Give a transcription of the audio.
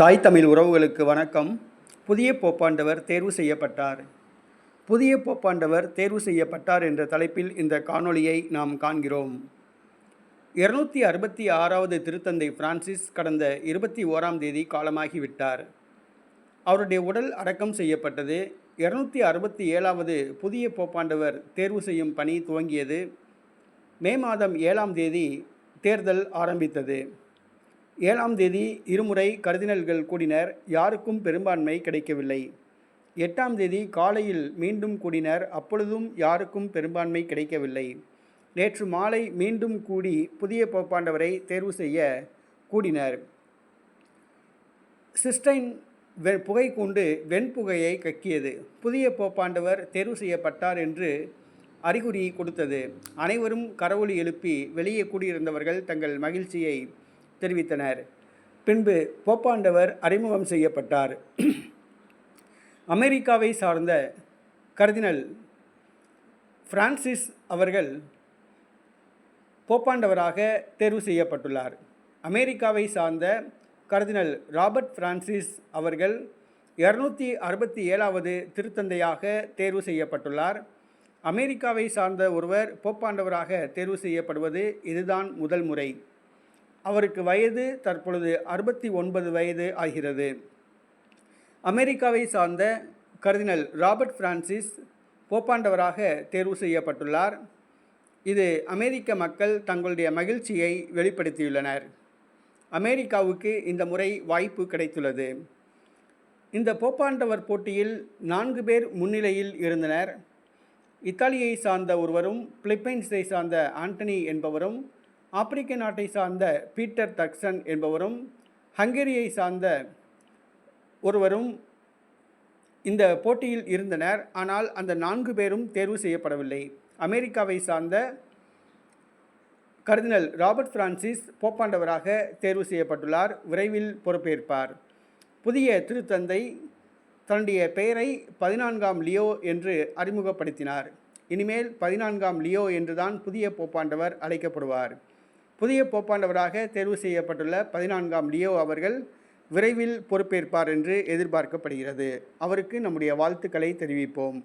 தாய் தமிழ் உறவுகளுக்கு வணக்கம். புதிய போப்பாண்டவர் தேர்வு செய்யப்பட்டார். புதிய போப்பாண்டவர் தேர்வு செய்யப்பட்டார் என்ற தலைப்பில் இந்த காணொளியை நாம் காண்கிறோம். இருநூத்தி அறுபத்தி ஆறாவது திருத்தந்தை பிரான்சிஸ் கடந்த இருபத்தி ஓராம் தேதி காலமாகிவிட்டார் அவருடைய உடல் அடக்கம் செய்யப்பட்டது. இருநூத்தி அறுபத்தி ஏழாவது புதிய போப்பாண்டவர் தேர்வு செய்யும் பணி துவங்கியது. மே மாதம் ஏழாம் தேதி தேர்தல் ஆரம்பித்தது. ஏழாம் தேதி இருமுறை கர்தினல்கள் கூடினர் யாருக்கும் பெரும்பான்மை கிடைக்கவில்லை. எட்டாம் தேதி காலையில் மீண்டும் கூடினர் அப்பொழுதும் யாருக்கும் பெரும்பான்மை கிடைக்கவில்லை. நேற்று மாலை மீண்டும் கூடி புதிய போப்பாண்டவரை தேர்வு செய்ய கூடினர். சிஸ்டைன் வெ புகை கூண்டு வெண்புகையை கக்கியது. புதிய போப்பாண்டவர் தேர்வு செய்யப்பட்டார் என்று அறிகுறி கொடுத்தது. அனைவரும் கரவொலி எழுப்பி வெளியே கூடியிருந்தவர்கள் தங்கள் மகிழ்ச்சியை தெரிவித்தனர். பின்பு போப்பாண்டவர் அறிமுகம் செய்யப்பட்டார். அமெரிக்காவை சார்ந்த கர்தினல் பிரான்சிஸ் அவர்கள் போப்பாண்டவராக தேர்வு செய்யப்பட்டுள்ளார். அமெரிக்காவை சார்ந்த கர்தினல் ராபர்ட் பிரான்சிஸ் அவர்கள் இருநூற்றி அறுபத்தி ஏழாவது திருத்தந்தையாக தேர்வு செய்யப்பட்டுள்ளார். அமெரிக்காவை சார்ந்த ஒருவர் போப்பாண்டவராக தேர்வு செய்யப்படுவது இதுதான் முதல் முறை. அவருக்கு வயது தற்பொழுது அறுபத்தி ஒன்பது வயது ஆகிறது. அமெரிக்காவை சார்ந்த கர்தினல் ராபர்ட் பிரான்சிஸ் போப்பாண்டவராக தேர்வு செய்யப்பட்டுள்ளார். இது அமெரிக்க மக்கள் தங்களுடைய மகிழ்ச்சியை வெளிப்படுத்தியுள்ளனர். அமெரிக்காவுக்கு இந்த முறை வாய்ப்பு கிடைத்துள்ளது. இந்த போப்பாண்டவர் போட்டியில் நான்கு பேர் முன்னிலையில் இருந்தனர். இத்தாலியை சார்ந்த ஒருவரும் பிலிப்பைன்ஸை சார்ந்த ஆண்டனி என்பவரும் ஆப்பிரிக்க நாட்டை சார்ந்த பீட்டர் தக்சன் என்பவரும் ஹங்கேரியை சார்ந்த ஒருவரும் இந்த போட்டியில் இருந்தனர். ஆனால் அந்த நான்கு பேரும் தேர்வு செய்யப்படவில்லை. அமெரிக்காவை சார்ந்த கர்தினல் ராபர்ட் பிரான்சிஸ் போப்பாண்டவராக தேர்வு செய்யப்பட்டுள்ளார். விரைவில் பொறுப்பேற்பார். புதிய திருத்தந்தை தன்னுடைய பெயரை பதினான்காம் லியோ என்று அறிமுகப்படுத்தினார். இனிமேல் பதினான்காம் லியோ என்றுதான் புதிய போப்பாண்டவர் அழைக்கப்படுவார். புதிய போப்பாண்டவராக தேர்வு செய்யப்பட்டுள்ள பதினான்காம் லியோ அவர்கள் விரைவில் பொறுப்பேற்பார் என்று எதிர்பார்க்கப்படுகிறது. அவருக்கு நம்முடைய வாழ்த்துக்களை தெரிவிப்போம்.